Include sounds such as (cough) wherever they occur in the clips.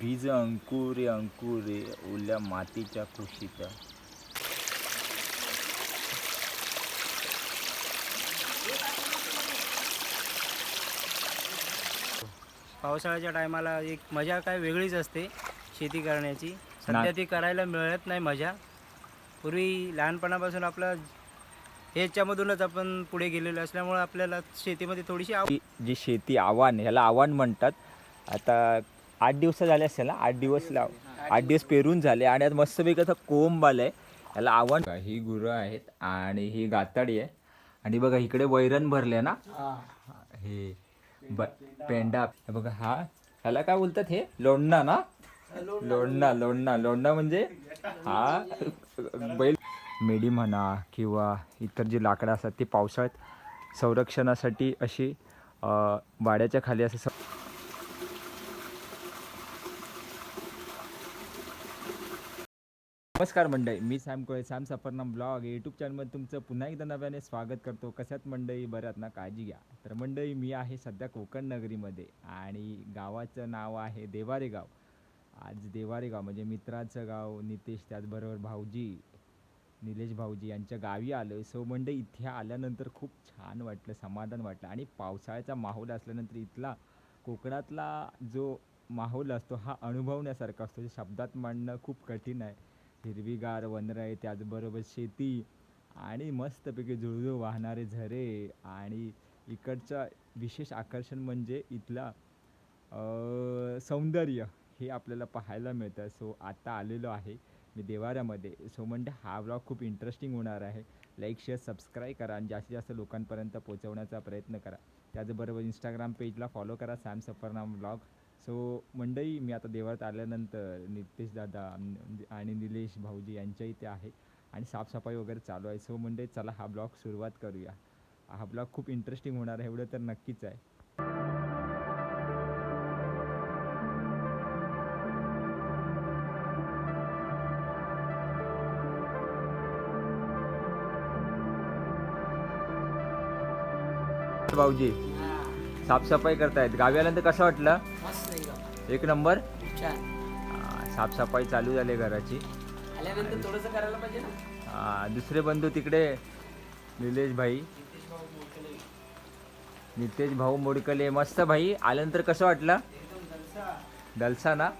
बीज अंकुरे अंकुरे ओल्या मातीच्या कुशीत. पावसाळ्याच्या टायमाला एक मजा काय वेगळीच असते शेती करण्याची. सध्या ती करायला मिळत नाही मजा. पूर्वी लहानपणापासून आपला ह्याच्यामधूनच आपण पुढे गेलेलो असल्यामुळे आपल्याला शेतीमध्ये थोडीशी आव जी शेती आव्हान ह्याला आव्हान म्हणतात. आता आठ दिवस झाले असेल ना आठ दिवस लाव. आठ दिवस पेरून झाले आणि आता मस्तपैकी असं कोंब आलंय. ह्याला आव्हान ही गुरं आहेत आणि ही गाताडी आहे. आणि बघा इकडे वैरण भरले ना? हे. ब पेंडा. बघा हा ह्याला काय बोलतात हे? लोणना ना? लोणना लोणना लोणना म्हणजे हा बैल मेडी म्हणा किंवा इतर जी लाकडं असतात ती पावसाळ्यात संरक्षणासाठी अशी वाड्याच्या खाली असं नमस्कार मंडळी मी Sam Kole Sam Safarnama blog. YouTube चॅनलमध्ये तुमचं पुन्हा एकदा नव्याने स्वागत करतो. कशात मंडळी? बऱ्यात ना काळजी घ्या. तर मंडळी मी आहे सध्या कोकण नगरीमध्ये आणि गावाचं नाव आहे देवारे गाव आज देवारे गाव म्हणजे मित्राचं गाव नितेश त्याचबरोबर भाऊजी निलेश भाऊजी यांच्या गावी आलो आहे सो मंडळी इथे आल्यानंतर खूप छान वाटलं समाधान वाटलं आणि पावसाळ्याचा माहोल असल्यानंतर इथला कोकणातला जो माहोल असतो हा अनुभवण्यासारखा असतो. शब्दात मांडणं खूप कठीण आहे. हिरवीगार वनराई त्याचबरोबर शेती आणि मस्तपैकी जुळजुळ वाहणारे झरे आणि इकडचं विशेष आकर्षण म्हणजे इथला सौंदर्य हे आपल्याला पाहायला मिळतं. सो आता आलेलो आहे मी देवाऱ्यामध्ये. सो म्हणजे हा व्लॉग खूप इंटरेस्टिंग होणार आहे. लाईक शेअर सबस्क्राईब करा आणि जास्तीत जास्त लोकांपर्यंत पोहोचवण्याचा प्रयत्न करा. त्याचबरोबर इंस्टाग्राम पेजला फॉलो करा Sam Safarnama vlog so Mandai मी आता देवळात आल्यानंतर नितेश दादा म्हणजे आणि निलेश भाऊजी यांच्या इथे आहे. आणि साफसफाई वगैरे चालू आहे. सो मंडई चला हा ब्लॉग सुरुवात करूया. हा ब्लॉग खूप इंटरेस्टिंग होणार आहे. एवढं तर नक्कीच आहे. भाऊजी साफसफाई करतायत. गावी आल्यानंतर कसं वाटलं? एक नंबर? हा, साफसफाई चालू झाली घराची. आल्यानंतर थोडंसं करायला पाहिजे ना? हा, दुसरे बंधू तिकडे निलेश भाई. नितेश भाऊ मोडकले. मस्त भाई. आल्यानंतर कसं वाटलं? दलसा. ना?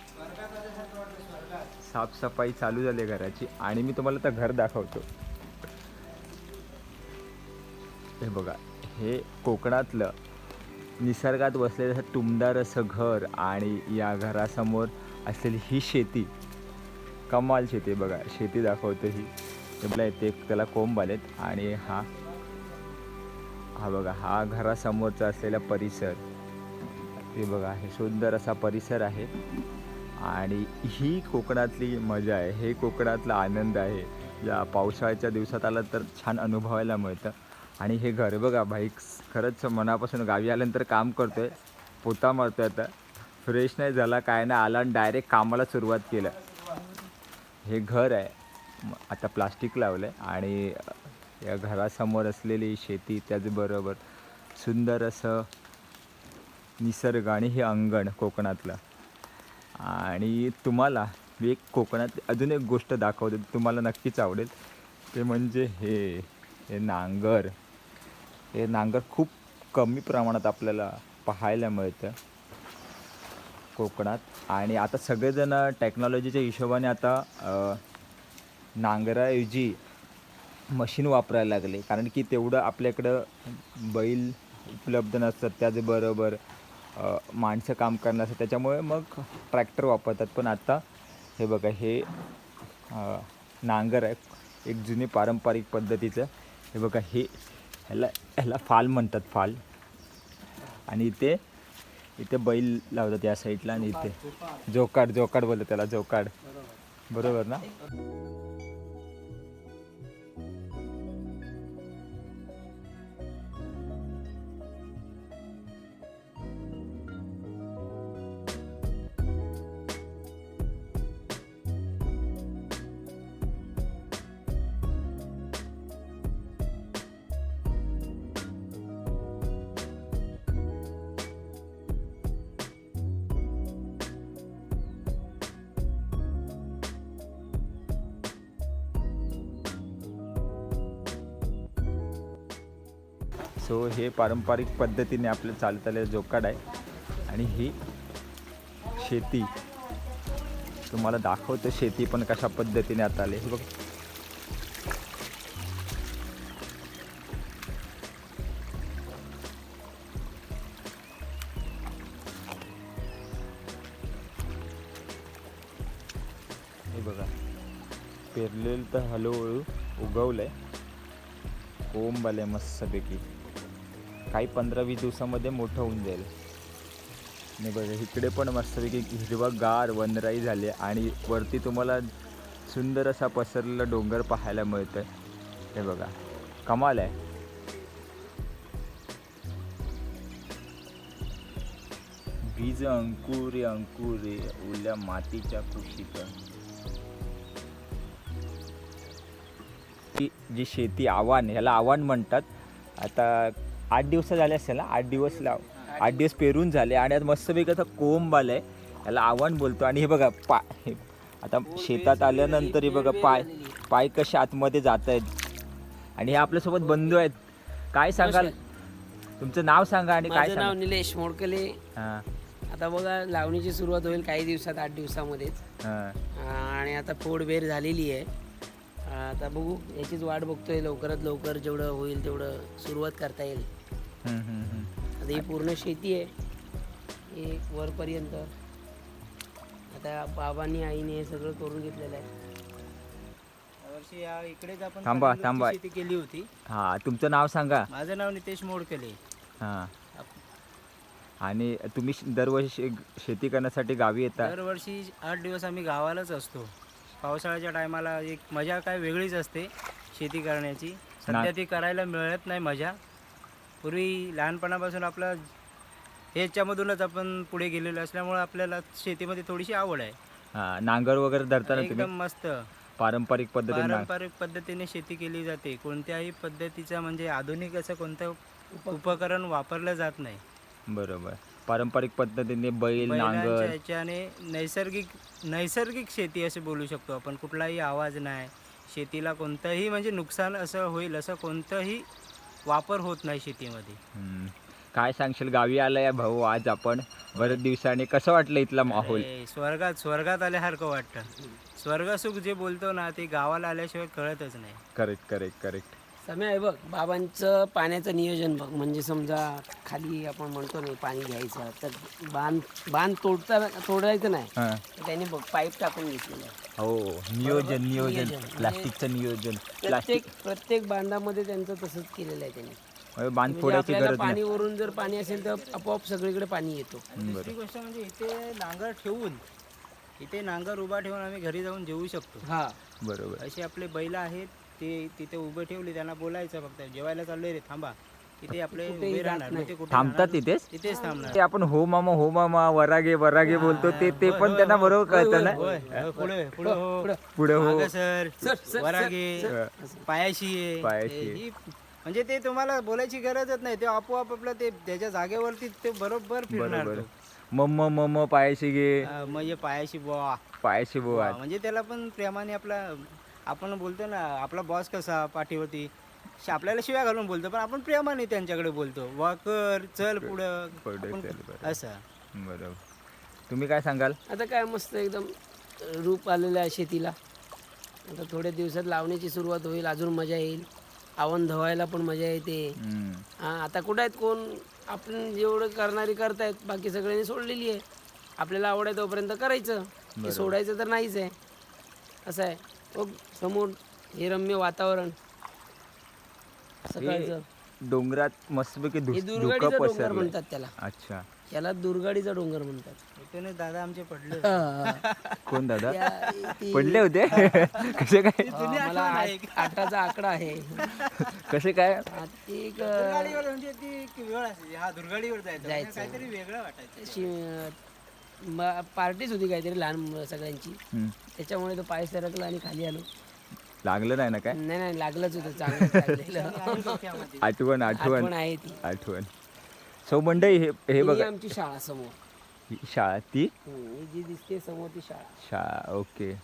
साफसफाई चालू झाली घराची. आणि मी तुम्हाला तर घर दाखवतो. हे बघा हे कोकणातलं निसर्गात वसलेलं तुमदार टुमदार असं घर आणि या घरासमोर असलेली ही शेती कमाल शेती बघा. शेती दाखवतो ही. हे येते त्याला कोंब आलेत आणि हा हा बघा हा घरासमोरचा असलेला परिसर. ते बघा हे सुंदर असा परिसर आहे. आणि ही कोकणातली मजा आहे. हे कोकणातला आनंद आहे. या पावसाळ्याच्या दिवसात आला तर छान अनुभवायला मिळतं. आणि हे घर बघा बाईक खरंच मनापासून गावी आल्यानंतर काम करतोय. पोता मारतोय आता. फ्रेश नाही झाला काय नाही आला आणि डायरेक्ट कामाला सुरुवात केलं. हे घर आहे. आता प्लास्टिक लावलं आहे आणि या घरासमोर असलेली शेती त्याचबरोबर सुंदर असं निसर्ग आणि हे अंगण कोकणातलं. आणि तुम्हाला मी एक कोकणात अजून एक गोष्ट दाखवते तुम्हाला नक्कीच आवडेल. ते म्हणजे हे. हे नांगर. हे नांगर खूप कमी प्रमाणात आपल्याला पाहायला मिळतं कोकणात. आणि आता सगळेजण टेक्नॉलॉजीच्या हिशोबाने आता नांगराऐवजी मशीन वापरायला लागले. कारण की तेवढं आपल्याकडं बैल उपलब्ध नसतात. त्याचबरोबर माणसं काम करण्यासाठी त्याच्यामुळे मग ट्रॅक्टर वापरतात. पण आता हे बघा हे नांगर आहे. एक जुनी पारंपरिक पद्धतीचं. हे बघा हे ह्याला ह्याला फाल म्हणतात फाल. आणि इथे इथे बैल लावतात या साईडला आणि इथे. जोकाड जोकाड बोलतात त्याला जोकाड. बरोबर ना? सो हे पारंपरिक पद्धतीने आपलं चालत आलेलं जोकाड आहे. आणि ही शेती. तुम्हाला दाखवतं शेती पण कशा पद्धतीने आता आले. हे बघ. हे बघा. पेरलेलं तर हळूहळू उगवलं आहे कोंब आहे मस्तपैकी. काही पंधरा वीस दिवसामध्ये मोठं होऊन जाईल. आणि बघा इकडे पण मस्तपैकी हिरवागार वनराई झाली आणि वरती तुम्हाला सुंदर असा पसरलेला डोंगर पाहायला मिळतं हे बघा कमाल आहे. बीज अंकुरे अंकुरे ओल्या मातीच्या कुशीत जी शेती आव्हान ह्याला आव्हान म्हणतात. आता आठ दिवस झाले असेल ना आठ दिवस लाव. आठ दिवस पेरून झाले आणि आता मस्तपैकी आता कोंब आलंय. ह्याला आव्हान बोलतो आणि हे बघा पाय हे आता शेतात आल्यानंतर हे बघा पाय पाय कसे आतमध्ये जात आहेत आणि हे आपल्यासोबत बंधू आहेत. काय सांगाल? तुमचं नाव सांगा आणि काय माझं नाव सांगा निलेश मोडकले. हां. आता बघा लावणीची सुरुवात होईल काही दिवसात आठ दिवसामध्येच. हां. आणि आता फोड बेर झालेली आहे. आता बघू याचीच वाट बघतोय. लवकरात लवकर जेवढं होईल तेवढं सुरुवात करता येईल. आता ही पूर्ण शेती आहे. ही वरपर्यंत. आता बाबांनी आईने हे सगळं करून घेतलेलं आहे. यावर्षी या इकडेच आपण थांबा, थांबा. शेती केली होती. हां तुमचं नाव सांगा. माझं नाव नितेश मोडकले. हां. आणि तुम्ही श- दरवर्षी शे- शेती करण्यासाठी गावी येता? दरवर्षी आठ दिवस आम्ही गावालाच असतो. पावसाळ्याच्या टायमाला एक मजा काय वेगळीच असते शेती करण्याची. सध्या ती करायला मिळत नाही मजा. पूर्वी लहानपणापासून आपला ह्याच्यामधूनच आपण पुढे गेलेलो असल्यामुळे आपल्याला शेतीमध्ये थोडीशी आवड आहे. हां नांगर वगैरे धरता ना तुम्ही? एकदम मस्त. पारंपरिक पद्धतीने नांग- पारंपरिक पद्धतीने शेती केली जाते. कोणत्याही पद्धतीचं म्हणजे आधुनिक असं कोणतं उपकरण वापरलं जात नाही. बरोबर. पारंपरिक पद्धतीने बैल नांगर? ह्याच्याने नैसर्गिक नैसर्गिक शेती असे बोलू शकतो आपण. कुठलाही आवाज नाही. शेतीला कोणतंही म्हणजे नुकसान असं होईल असं कोणतंही वापर होत नाही शेतीमध्ये. हम्म. काय सांगशील? गावी आलाय भाऊ आज आपण. बरेच दिवसांनी कसं वाटलं इथला माहोल? स्वर्गात स्वर्गात आल्यासारखं वाटतं. स्वर्गसुख जे बोलतो ना ते गावाला आल्याशिवाय कळतच नाही. करेक्ट करेक्ट करेक्ट समय आहे बघ बाबांचं पाण्याचं नियोजन बघ. म्हणजे समजा खाली आपण म्हणतो नाही पाणी घ्यायचं तर बांध बांध तोडता तोडायचं नाही. हां. तर त्यांनी बघ पाईप टाकून घेतलेलं आहे. हो नियोजन नियोजन नियोजन. प्लास्टिकचं नियोजन प्लास्टिक. प्रत्येक बांधामध्ये त्यांचं तसंच केलेलं आहे त्यांनी. बांध म्हणजे फोडायची आपल्याला गरज नाही. पाणी वरून जर पाणी असेल तर आपोआप सगळीकडे पाणी येतो. दुसरी गोष्ट म्हणजे इथे नांगर ठेवून इथे नांगर उभा ठेवून आम्ही घरी जाऊन जेवू शकतो. हा. बरोबर. असे आपले बैल आहेत ते तिथे उभे ठेवले त्यांना बोलायचं फक्त. जेवायला चाललोय रे थांबा. तिथे आपले कुठेही उभे जात राहणार मग नाही. ते कुठे थांबतात राहणार? तिथेच? तिथेच थांबणार. ते आपण हो मामा हो मामा वरागे वरागे बोलतो. ते ते पण त्यांना. बरोबर कळतं ना? होय, होय, पुढे पुढे हो. पुढं. पुढे हो. मागं सर सर, सर, वरागे पायाशी आहे. पायाशी ते-. ही- म्हणजे ते तुम्हाला बोलायची गरजच नाही. ते आपोआप आपलं ते त्याच्या जागेवरती ते बरोबर फिरणार बरोबर. तो. मम्म मम्म पायाशी घे. हा, म्हणजे पायाशी बुवा. पायाशी बोवा. म्हणजे त्याला पण प्रेमाने आपला आपण बोलतो ना आपला बॉस कसा पाठीवरती? श- आपल्याला शिव्या घालून बोलतो पण आपण प्रेमाने त्यांच्याकडे बोलतो. वाकर चल पुढं. पुढं आपण- चल, बरोबर. असं. बरोबर. तुम्ही काय सांगाल? आता काय मस्त एकदम रूप आलेलं आहे शेतीला. आता थोड्या दिवसात लावण्याची सुरुवात होईल अजून मजा येईल. आवण धवायला पण मजा येते. हम्म. हा आता कुठं आहेत कोण? आपण जेवढं करणारी करतायत बाकी सगळ्यांनी सोडलेली आहे. आपल्याला आवड आहे तोपर्यंत करायचं. ते सोडायचं तर नाहीच आहे. असं आहे. बघ समोर हे रम्य वातावरण. सकाळचं. डोंगरात मस्तपैकी हे दुर्गाडीचा धुकं डोंगर म्हणतात त्याला. अच्छा. याला दुर्गाडीचा डोंगर म्हणतात. इथूनच दादा आमचे पडले. हा. कोण दादा? त्या- ती- पडले होते? कसे काय? हा, मला आठ- आठाचा आकडा आहे. कसे काय? हा, ते एक दुर्गाडीवर म्हणजे ती एक वेळ असायची. हा दुर्गाडीवर जायचं. म्हणजे जायचं. काहीतरी वेगळं वाटायचं. म- पार्टीच होती काहीतरी लहान मुलं सगळ्यांची. हम्म. त्याच्यामुळे तो पाय सरकला आणि खाली आलो. लागलं नाही ना काय? नाही नाही लागलंच होतं लागलेलं. (laughs) आठवण आठवण. आठवण आहे ती. आठवण. सो मंडई हे हे ही बघा. आमची शाळा समोर. ही शाळा ती? हम्म, ही जी दिसते समोर ती शाळा. शाळा ओके.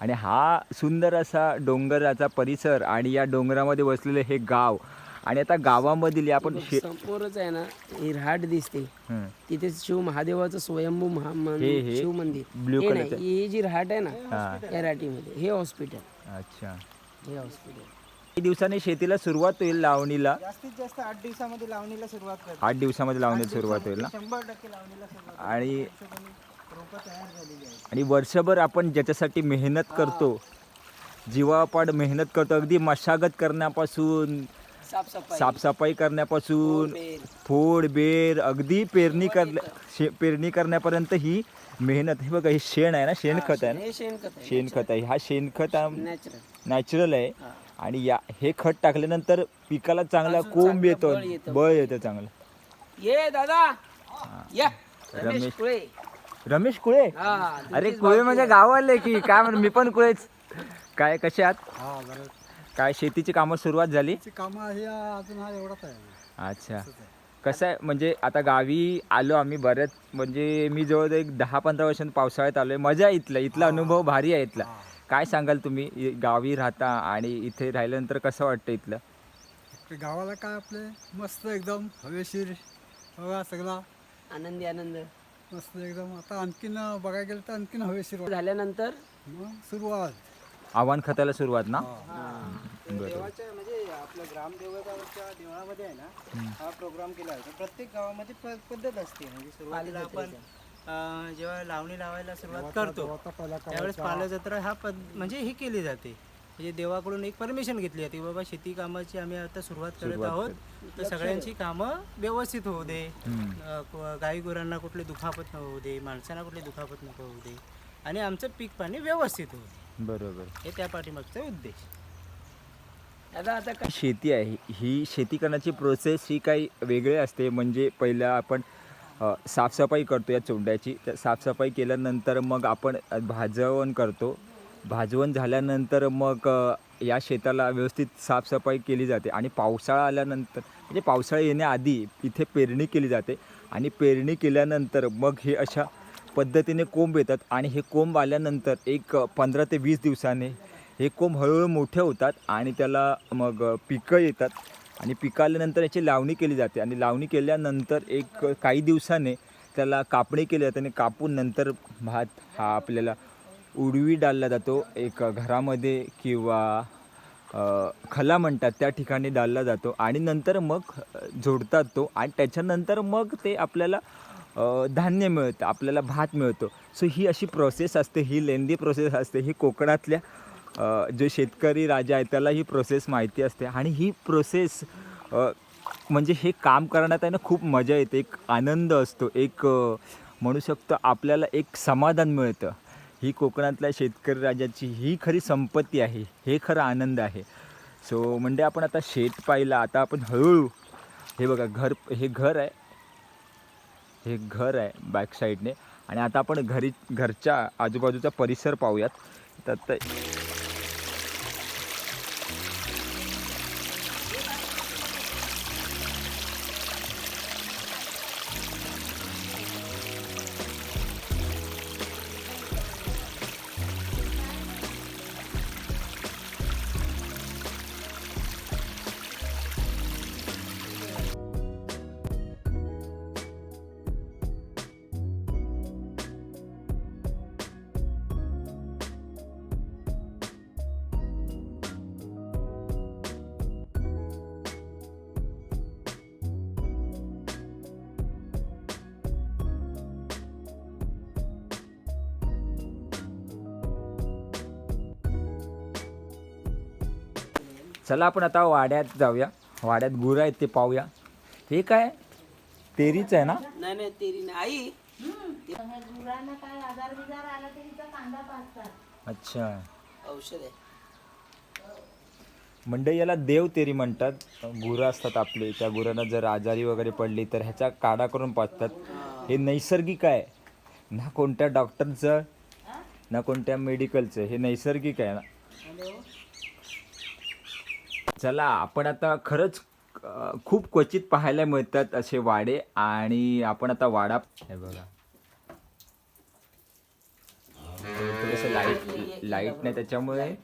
आणि हा सुंदर असा डोंगराचा परिसर आणि या डोंगरामध्ये वसलेलं हे गाव आणि आता गावामधील या आपण शे समोरच आहे ना ही राट दिसते. हं. तिथे शिव महादेवाचं स्वयंभू महा मन- हे- हे शिव मंदिर. blue हे colorचं. नाही ही जी राट आहे ना हा. या राटीमध्ये हे हॉस्पिटल अच्छा. हे हॉस्पिटल किती दिवसांनी शेतीला सुरुवात होईल लावणीला. जास्तीत जास्त आठ दिवसामध्ये लावणीला सुरुवात करतो. आठ दिवसामध्ये लावणीला सुरुवात होईल ना? शंभर टक्के लावणीला सुरुवात आणि रोपं तयार झालेली आहेत. आणि वर्षभर आपण ज्याच्यासाठी मेहनत करतो जीवापाड मेहनत करतो अगदी मशागत करण्यापासून साफसफाई. करण्यापासून. फोड बेर अगदी पेरणी कर शे पेरणी करण्यापर्यंत ही मेहनत हे बघा हे शेण आहे ना शेणखत आहे ना? हे शेणखत आहे हा शेणखत नॅचरल. नॅचरल आहे. आणि या हे खत टाकल्यानंतर पिकाला चांगला कोंब चांगलं येतो बळ येतं. चांगलं. ये दादा. या. रमेश. कुळे. रमेश कुळे? अरे कुळे म्हणजे गावाले की काय म्हणून मी पण कुळेच. काय कसे आहात? हा काय शेतीची कामं सुरुवात झाली? कामं हे अजून हा एवढाच आहे. अच्छा. कसं आहे म्हणजे आता गावी आलो आम्ही बऱ्याच म्हणजे मी जवळ एक दहा पंधरा वर्षांत पावसाळ्यात आलोय. मजा आहे इथला इथला अनुभव भारी आहे इथला. काय सांगाल तुम्ही? इ- गावी राहता आणि इथे राहिल्यानंतर कसं वाटतं इथलं? ते गावाला काय आपले? मस्त एकदम हवेशीर हवा सगळा. आनंदी आनंद. मस्त एकदम. आता आणखीन बघायला गेलं तर आणखीन हवेशीर. झाल्यानंतर? मग सुरुवात. आव्हान खताला सुरुवात ना? बरोबर देवाच्या म्हणजे आपल्या ग्रामदेवताच्या देवळामध्ये आहे ना हा प्रोग्राम केला आहे प्रत्येक गावामध्ये प- पद्धत असते. म्हणजे सुरुवातीला आपण अं, जेव्हा लावणी लावायला सुरुवात करतो त्यावेळेस पालजत्रा हा पद म्हणजे ही केली जाते. म्हणजे देवाकडून एक परमिशन घेतली जाते की बाबा शेती कामाची आम्ही आता सुरुवात करत आहोत. तर सगळ्यांची कामं व्यवस्थित होऊ दे. गाई गुरांना कुठली दुखापत न होऊ दे माणसांना कुठली दुखापत नको होऊ दे. आणि आमचं पीक पाणी व्यवस्थित होऊ दे. बरोबर. हे त्या पाठीमागचा उद्देश. दादा आता काय? शेती आहे. ही शेती करण्याची प्रोसेस ही काही वेगळी असते. म्हणजे पहिलं आपण अ, साफसफाई करतो या चोंड्याची. त्या साफसफाई केल्यानंतर मग आपण भाजवण करतो. भाजवण झाल्यानंतर मग अ, या शेताला व्यवस्थित साफसफाई केली जाते. आणि पावसाळा आल्यानंतर म्हणजे पावसाळा येण्याआधी इथे पेरणी केली जाते. आणि पेरणी केल्यानंतर मग हे अशा पद्धतीने कोंब येतात आणि हे कोंब आल्यानंतर एक पंधरा ते वीस दिवसाने हे कोंब हळूहळू मोठे होतात आणि त्याला मग पिकं येतात. आणि पिकाल्यानंतर याची लावणी केली जाते आणि लावणी केल्यानंतर एक काही दिवसाने त्याला कापणी केली जाते आणि कापून नंतर भात हा आपल्याला उडवी डालला जातो. एक घरामध्ये किंवा खला म्हणतात त्या ठिकाणी डालला जातो आणि नंतर मग जोडतात तो आणि त्याच्यानंतर मग ते आपल्याला धान्य मिळतं आपल्याला भात मिळतो. सो ही अशी प्रोसेस असते ही लेंदी प्रोसेस असते ही कोकणातल्या जो शेतकरी राजा आहे त्याला ही प्रोसेस माहिती असते. आणि ही प्रोसेस म्हणजे हे काम करण्यात आहे ना खूप मजा येते एक आनंद असतो एक म्हणू शकतो आपल्याला एक समाधान मिळतं. ही कोकणातल्या शेतकरी राजाची ही खरी संपत्ती आहे हे खरं आनंद आहे. सो म्हणजे आपण आता शेत पाहिलं आता आपण हळूहळू हे बघा घर हे घर आहे हे घर आहे बॅक साईडने आणि आता आपण घरी घरच्या आजूबाजूचा परिसर पाहूयात. तर चला आपण आता वाड्यात जाऊया. वाड्यात गुरं आहेत ते पाहूया. हे काय? तेरीच आहे ना? नाही नाही तेरी नाही. आई. अच्छा. औषध आहे. मंडई याला देव तेरी म्हणतात. गुरं असतात आपले. त्या गुरांना जर आजारी वगैरे पडली तर ह्याचा काढा करून पाजतात. हे. नैसर्गिक आहे. ना कोणत्या डॉक्टरचं ना कोणत्या मेडिकलचं हे नैसर्गिक आहे ना? चला आपण आता खरंच खूप क्वचित पाहायला मिळतात असे वाडे आणि आपण आता वाडा हे बघा. थोडंसं लाइट लाइट नाही त्याच्यामुळे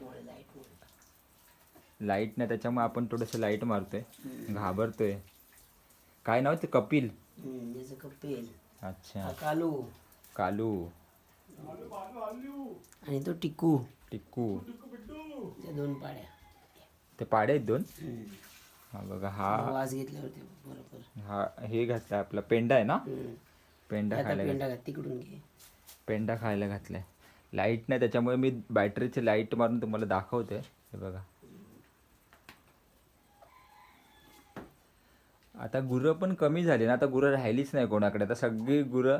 लाइट नाही त्याच्यामुळे आपण थोडंसं लाइट मारतोय. घाबरतोय. काय नाव ते? कपिल. कपेल. अच्छा. कालू. कालू. आणि तो टिकू. त्या दोन पाड्या. ते पाडे आहेत दोन. हा बघा हा. वास घेतल्यावरती बरोबर. हा हे घातलाय आपला. पेंडा आहे ना. पेंडा खायला पेंडा घात तिकडून घे. पेंडा खायला घातलाय. लाइट नाही त्याच्यामुळे मी बॅटरीचे लाइट मारून तुम्हाला दाखवते हे बघा. आता गुरं पण कमी झाली ना आता गुरं राहिलीच नाही कोणाकडे. आता सगळी गुरं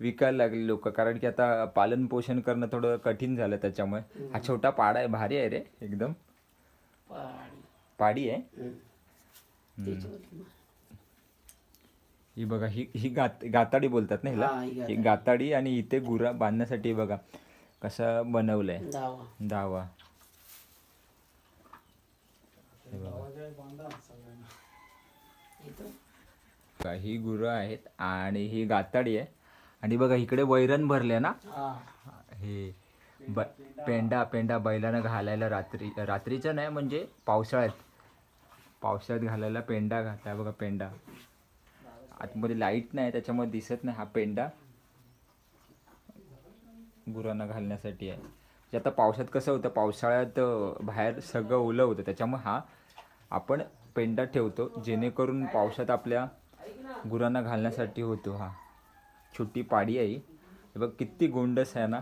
विकायला लागली लोक कारण की आता पालन पोषण करणं थोडं कठीण झालं त्याच्यामुळे. हा छोटा पाडा आहे भारी आहे रे एकदम. पाडी पाडी आहे. ही बघा ही ही गात गाताडी बोलतात ना हिला? हा, ही ही गाताडी आणि इथे गुरा बांधण्यासाठी बघा कसं बनवलंय. दावा. दावा. इथं. बघा, ही गुरं आहेत आणि ही गाताडी आहे. आणि बघा इकडे वैरण भरले ना? हा. हे ब पेंडा पेंडा बैलांना घालायला रात्री रात्रीचं नाही म्हणजे पावसाळ्यात. पावसाळ्यात घालायला पेंडा घातला बघा पेंडा. आतमध्ये लाइट नाही त्याच्यामुळे दिसत नाही हा पेंडा. गुरांना घालण्यासाठी आहे. म्हणजे आता पावसात कसं होतं पावसाळ्यात बाहेर सगळं ओलं होतं त्याच्यामुळे हा आपण पेंडा ठेवतो जेणेकरून पावसात आपल्या गुरांना घालण्यासाठी होतो हा. छोटी पाडी आहे बघ किती गोंडस आहे ना.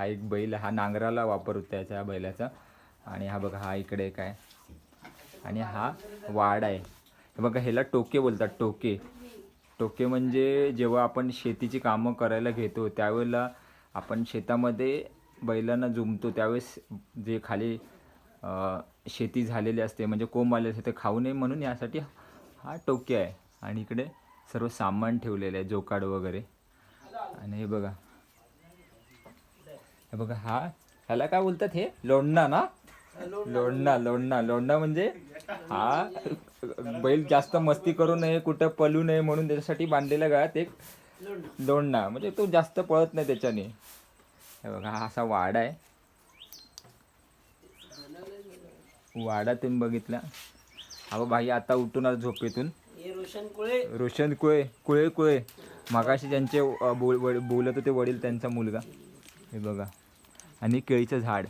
हा एक बैल हा नांगराला वापर होतो त्याच्या बैलाचा. आणि हा बघा हा इकडे काय आणि हा वाड आहे. हे बघा ह्याला टोके बोलतात टोके. टोके म्हणजे जेव्हा आपण शेतीची कामं करायला घेतो त्यावेळेला आपण शेतामध्ये बैलांना जुमतो त्यावेळेस जे खाली शेती झालेली असते म्हणजे कोंब आलेले असते ते खाऊ नये म्हणून यासाठी हा टोके आहे. आणि इकडे सर्व सामान ठेवलेलं आहे जोकाड वगैरे. आणि हे बघा हे बघा हा ह्याला काय बोलतात हे? लोंडा ना? लोंडा लोंडा लोंडा म्हणजे हा बैल जास्त मस्ती करू नये कुठं पळू नये म्हणून त्याच्यासाठी बांधलेल्या गळ्यात एक लोंडा म्हणजे तो जास्त पळत नाही त्याच्याने. हे बघा हा असा वाडा आहे. वाडा तुम्ही बघितला. अहो भाई आता उठून आज झोपेतून. रोशन कुळे रोशन कुळे कुळे. कुळे मागाशी ज्यांचे बोल बोलत होते वडील त्यांचा मुलगा. हे बघा. आणि केळीचं झाड.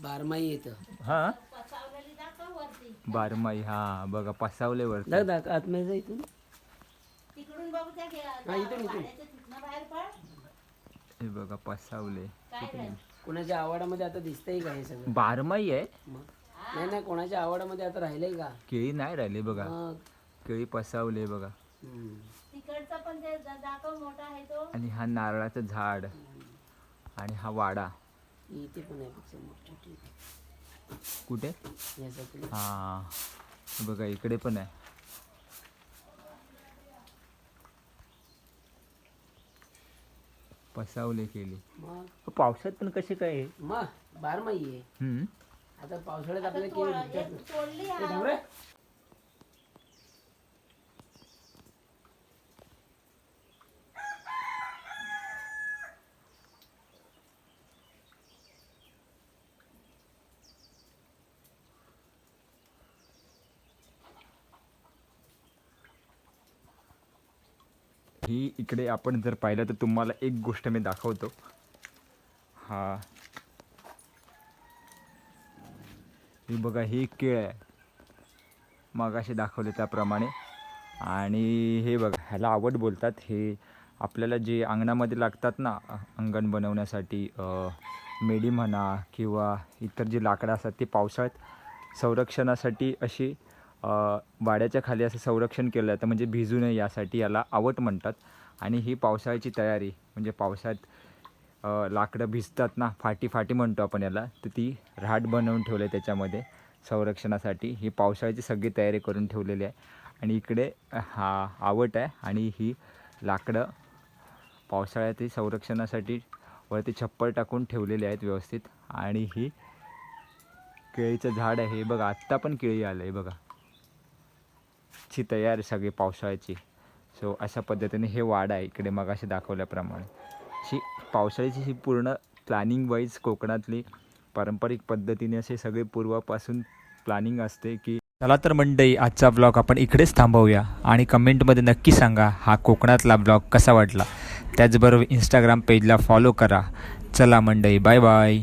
बारमाही येतं. हा? बारमाई हा. बघा पसावलेवर दाख दाख आतमध्ये जा इथून. तिकडून बघू त्या गे- हा, इथून, इथून. भाड्याच्या तिथनं बाहेर पड. हे बघा पसावले. काय कोणाच्या आवाडामध्ये आता दिसतंय का हे सगळं? बारमाई आहे? मग? नाही नाही कोणाच्या आवाडामध्ये आता राहिलंय का? केळी नाही राहिली बघा. मग? केळी पसावले बघा. हम्म. तिकडचा पण ते दा- दाखव मोठा आहे तो. आणि हा नारळाचं झाड. आणि हा वाडा. इथे पण आहे कुठे. हा बघा इकडे पण आहे. पसावले केली. पावसात पण कसे काय आहे? मग बारमाही आहे. हम्म. आता पावसाळ्यात आपल्याला ही इकडे आपण जर पाहिलं तर तुम्हाला एक गोष्ट मी दाखवतो. हा. ही बघा ही केळ आहे. मगाशी दाखवले त्याप्रमाणे. आणि हे बघा ह्याला आवड बोलतात. हे आपल्याला जे अंगणामध्ये लागतात ना अंगण बनवण्यासाठी मेडी म्हणा किंवा इतर जे लाकडं असतात ते पावसाळ्यात संरक्षणासाठी अशी वाड्याच्या खाली असं संरक्षण केलं जातं. म्हणजे भिजू नये यासाठी याला आवट म्हणतात. आणि ही पावसाळ्याची तयारी म्हणजे पावसाळ्यात लाकडं भिजतात ना फाटी फाटी म्हणतो आपण याला तर ती राहाट बनवून ठेवलं आहे त्याच्यामध्ये संरक्षणासाठी. ही पावसाळ्याची सगळी तयारी करून ठेवलेली आहे. आणि इकडे हा आवट आहे. आणि ही लाकडं पावसाळ्यात संरक्षणासाठी वरती छप्पर टाकून ठेवलेले आहेत व्यवस्थित. आणि ही केळीचं झाड आहे. हे बघा आत्ता पण केळी आलं आहे बघा. ची तयार सगळी पावसाळ्याची. सो अशा पद्धतीने हे वाड आहे इकडे मगाशी दाखवल्याप्रमाणे. शी पावसाळ्याची ही पूर्ण प्लॅनिंग वाईज कोकणातली पारंपरिक पद्धतीने असे सगळे पूर्वापासून प्लॅनिंग असते की चला तर मंडई आजचा ब्लॉग आपण इकडेच थांबवूया. आणि कमेंटमध्ये नक्की सांगा हा कोकणातला ब्लॉग कसा वाटला. त्याचबरोबर इंस्टाग्राम पेजला फॉलो करा. चला मंडई बाय बाय